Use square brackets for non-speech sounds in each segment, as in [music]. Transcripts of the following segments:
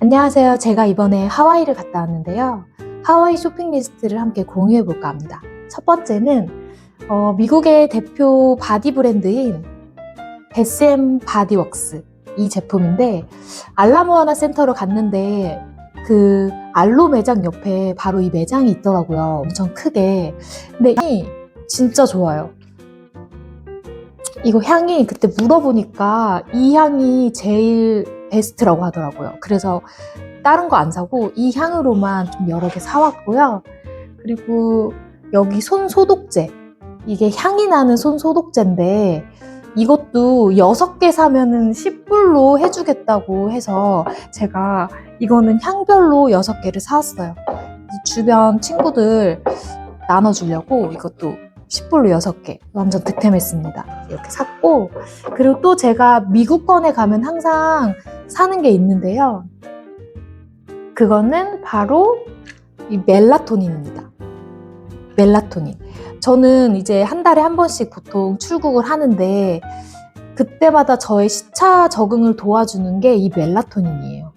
안녕하세요. 제가 이번에 하와이를 갔다 왔는데요. 하와이 쇼핑 리스트를 함께 공유해 볼까 합니다. 첫 번째는 어, 미국의 대표 바디 브랜드인 베스앤 바디웍스 이 제품인데 알라모아나 센터로 갔는데 그 알로 매장 옆에 바로 이 매장이 있더라고요. 엄청 크게. 근데 이 진짜 좋아요. 이거 향이 그때 물어보니까 이 향이 제일 베스트라고 하더라고요. 그래서 다른 거 안 사고 이 향으로만 좀 여러 개 사왔고요. 그리고 여기 손 소독제. 이게 향이 나는 손 소독제인데 이것도 6개 사면은 10불로 해주겠다고 해서 제가 이거는 향별로 6개를 사왔어요. 주변 친구들 나눠주려고 이것도 10불로 6개 완전 득템했습니다. 이렇게 샀고 그리고 또 제가 미국 권에 가면 항상 사는 게 있는데요. 그거는 바로 이 멜라토닌입니다. 멜라토닌. 저는 이제 한 달에 한 번씩 보통 출국을 하는데 그때마다 저의 시차 적응을 도와주는 게 이 멜라토닌이에요.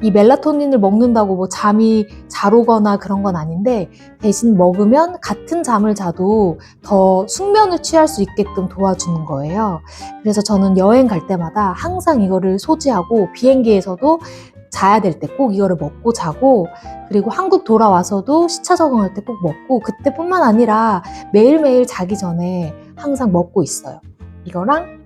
이 멜라토닌을 먹는다고 뭐 잠이 잘 오거나 그런 건 아닌데 대신 먹으면 같은 잠을 자도 더 숙면을 취할 수 있게끔 도와주는 거예요. 그래서 저는 여행 갈 때마다 항상 이거를 소지하고 비행기에서도 자야 될 때 꼭 이거를 먹고 자고 그리고 한국 돌아와서도 시차 적응할 때 꼭 먹고 그때뿐만 아니라 매일매일 자기 전에 항상 먹고 있어요. 이거랑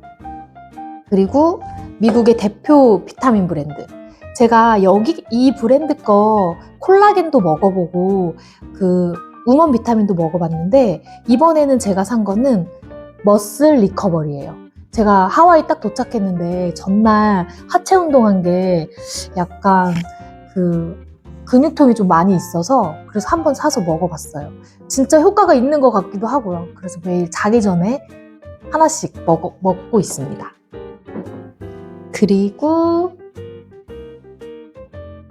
그리고 미국의 대표 비타민 브랜드 제가 여기 이 브랜드 거 콜라겐도 먹어보고 그 우먼 비타민도 먹어봤는데 이번에는 제가 산 거는 머슬 리커버리예요. 제가 하와이 딱 도착했는데 전날 하체 운동한 게 약간 그 근육통이 좀 많이 있어서 그래서 한번 사서 먹어봤어요. 진짜 효과가 있는 것 같기도 하고요. 그래서 매일 자기 전에 하나씩 먹어, 먹고 있습니다. 그리고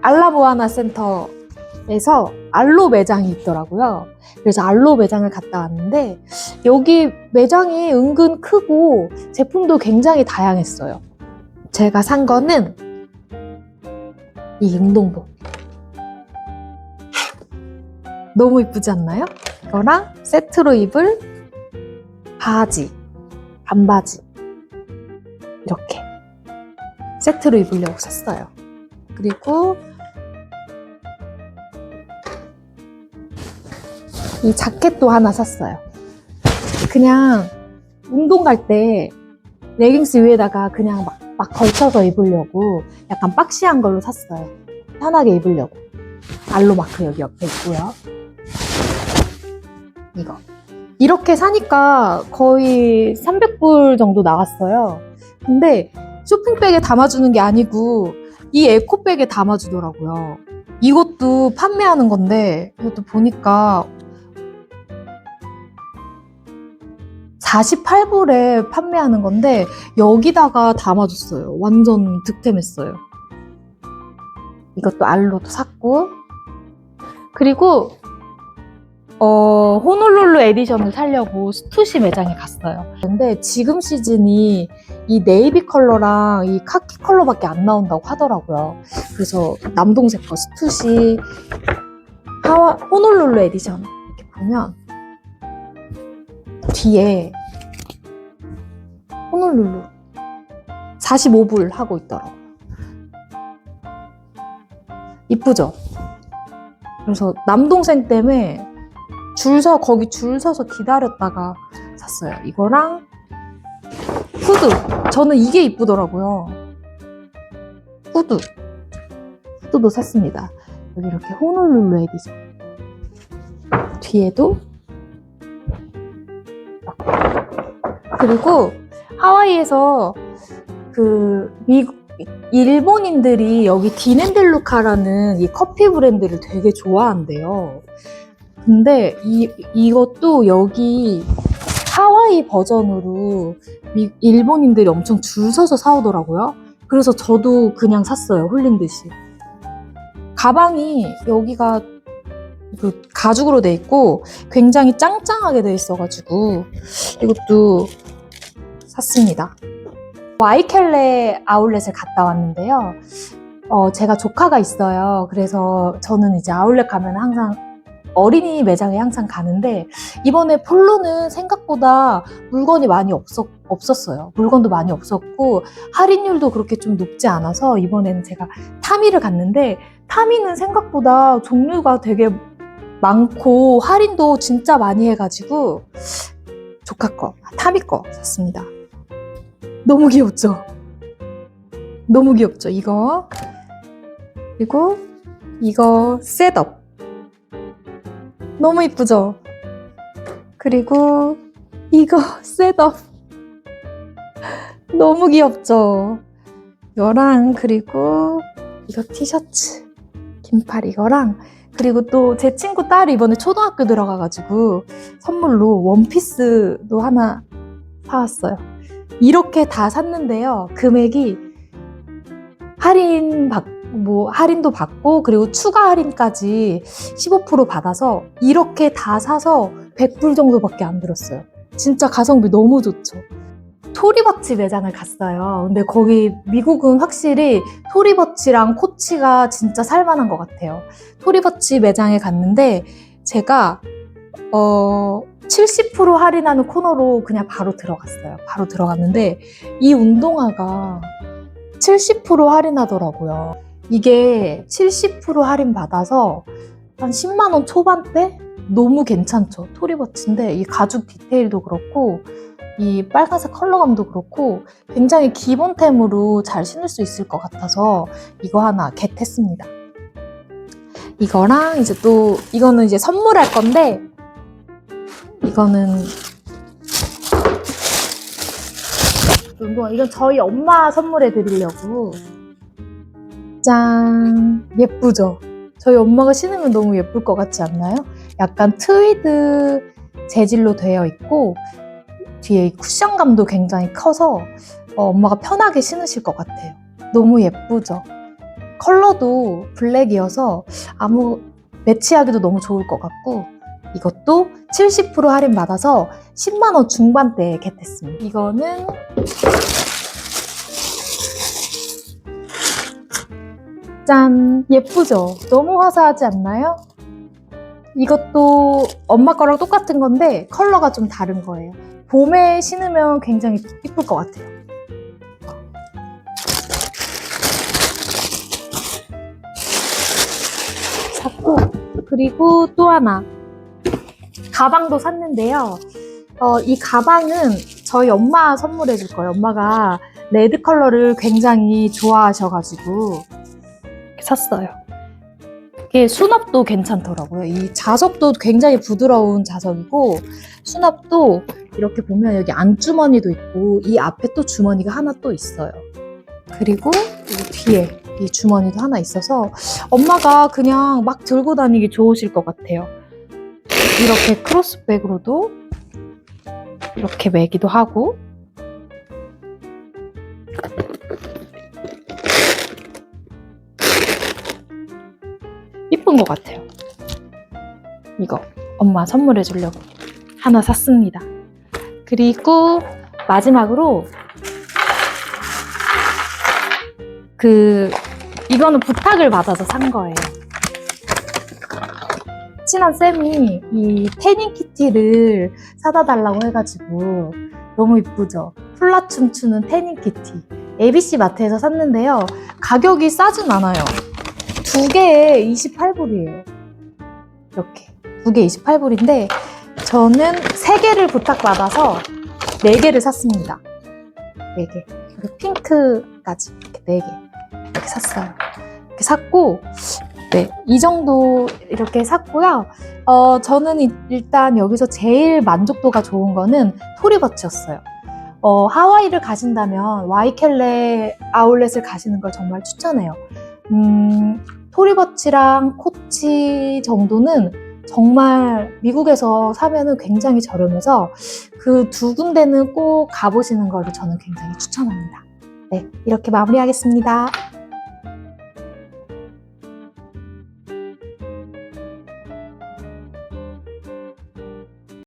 알라모아나 센터에서 알로 매장이 있더라고요. 그래서 알로 매장을 갔다 왔는데 여기 매장이 은근 크고 제품도 굉장히 다양했어요. 제가 산 거는 이 운동복. 너무 이쁘지 않나요? 이거랑 세트로 입을 바지, 반바지. 이렇게 세트로 입으려고 샀어요. 그리고 이 자켓도 하나 샀어요. 그냥 운동 갈 때 레깅스 위에다가 그냥 막, 막 걸쳐서 입으려고 약간 박시한 걸로 샀어요. 편하게 입으려고. 알로 마크 여기 옆에 있고요. 이거. 이렇게 사니까 거의 300불 정도 나갔어요. 근데 쇼핑백에 담아주는 게 아니고 이 에코백에 담아주더라고요. 이것도 판매하는 건데 이것도 보니까 48불에 판매하는 건데 여기다가 담아줬어요. 완전 득템했어요. 이것도 알로도 샀고 그리고 어, 호놀룰루 에디션을 사려고 스투시 매장에 갔어요. 근데 지금 시즌이 이 네이비 컬러랑 이 카키 컬러밖에 안 나온다고 하더라고요. 그래서 남동생 거 스투시 하와 호놀룰루 에디션 이렇게 보면 뒤에 호놀룰루 45불 하고 있더라고요. 이쁘죠? 그래서 남동생 때문에 줄 서, 거기 줄 서서 기다렸다가 샀어요. 이거랑 후드. 저는 이게 이쁘더라고요. 후드. 후드도 샀습니다. 여기 이렇게 호놀룰루 에디션. 뒤에도 그리고 하와이에서 그 미국 일본인들이 여기 디넨델루카라는 이 커피 브랜드를 되게 좋아한대요. 근데 이 이것도 여기 하와이 버전으로 미- 일본인들이 엄청 줄 서서 사오더라고요. 그래서 저도 그냥 샀어요. 홀린 듯이. 가방이 여기가 그 가죽으로 돼 있고 굉장히 짱짱하게 돼 있어가지고 이것도 샀습니다. 와이켈레 아울렛을 갔다 왔는데요. 어, 제가 조카가 있어요. 그래서 저는 이제 아울렛 가면 항상 어린이 매장에 항상 가는데 이번에 폴로는 생각보다 물건이 많이 없었, 없었어요. 물건도 많이 없었고 할인율도 그렇게 좀 높지 않아서 이번에는 제가 타미를 갔는데 타미는 생각보다 종류가 되게 많고 할인도 진짜 많이 해가지고 조카 거, 타미 거 샀습니다. 너무 귀엽죠? 너무 귀엽죠? 이거 그리고 이거 셋업 너무 이쁘죠? 그리고 이거 [laughs] 셋업 너무 귀엽죠? 이거랑 그리고 이거 티셔츠 긴팔 이거랑 그리고 또 제 친구 딸이 이번에 초등학교 들어가가지고 선물로 원피스도 하나 사왔어요. 이렇게 다 샀는데요. 금액이 할인 받, 뭐 할인도 받고 그리고 추가 할인까지 15% 받아서 이렇게 다 사서 100불 정도밖에 안 들었어요. 진짜 가성비 너무 좋죠. 토리버치 매장을 갔어요. 근데 거기 미국은 확실히 토리버치랑 코치가 진짜 살만한 것 같아요. 토리버치 매장에 갔는데 제가 어, 70% 할인하는 코너로 그냥 바로 들어갔어요. 바로 들어갔는데 이 운동화가 70% 할인하더라고요. 이게 70% 할인 받아서 한 10만 원 초반대? 너무 괜찮죠. 토리버치인데 이 가죽 디테일도 그렇고 이 빨간색 컬러감도 그렇고 굉장히 기본템으로 잘 신을 수 있을 것 같아서 이거 하나 겟했습니다. 이거랑 이제 또 이거는 이제 선물할 건데 이거는 운동화 이건 저희 엄마 선물해 드리려고 짠 예쁘죠? 저희 엄마가 신으면 너무 예쁠 것 같지 않나요? 약간 트위드 재질로 되어 있고 뒤에 이 쿠션감도 굉장히 커서 어, 엄마가 편하게 신으실 것 같아요. 너무 예쁘죠? 컬러도 블랙이어서 아무 매치하기도 너무 좋을 것 같고 이것도 70% 할인 받아서 10만 원 중반대에 겟했습니다. 이거는 짠 예쁘죠? 너무 화사하지 않나요? 이것도 엄마 거랑 똑같은 건데 컬러가 좀 다른 거예요. 봄에 신으면 굉장히 이쁠 것 같아요. 샀고 그리고 또 하나 가방도 샀는데요. 어, 이 가방은 저희 엄마 선물해 줄 거예요. 엄마가 레드 컬러를 굉장히 좋아하셔가지고 샀어요. 이게 수납도 괜찮더라고요. 이 자석도 굉장히 부드러운 자석이고 수납도 이렇게 보면 여기 안주머니도 있고 이 앞에 또 주머니가 하나 또 있어요. 그리고 이 뒤에 이 주머니도 하나 있어서 엄마가 그냥 막 들고 다니기 좋으실 것 같아요. 이렇게 크로스백으로도 이렇게 매기도 하고 이쁜 것 같아요. 이거 엄마 선물해 주려고 하나 샀습니다. 그리고 마지막으로 그 이거는 부탁을 받아서 산 거예요. 친한 쌤이 이 태닝 키티를 사다 달라고 해가지고 너무 이쁘죠? 훌라 춤추는 태닝 키티. ABC 마트에서 샀는데요. 가격이 싸진 않아요. 두 개에 28불이에요. 이렇게. 두 개 28불인데, 저는 세 개를 부탁받아서 네 개를 샀습니다. 네 개. 핑크까지. 이렇게 네 개. 이렇게 샀어요. 이렇게 샀고, 네. 이 정도 이렇게 샀고요. 어, 저는 이- 일단 여기서 제일 만족도가 좋은 거는 토리버치였어요. 어, 하와이를 가신다면 와이켈레 아울렛을 가시는 걸 정말 추천해요. 음, 토리버치랑 코치 정도는 정말 미국에서 사면은 굉장히 저렴해서 그 두 군데는 꼭 가보시는 거를 저는 굉장히 추천합니다. 네, 이렇게 마무리하겠습니다.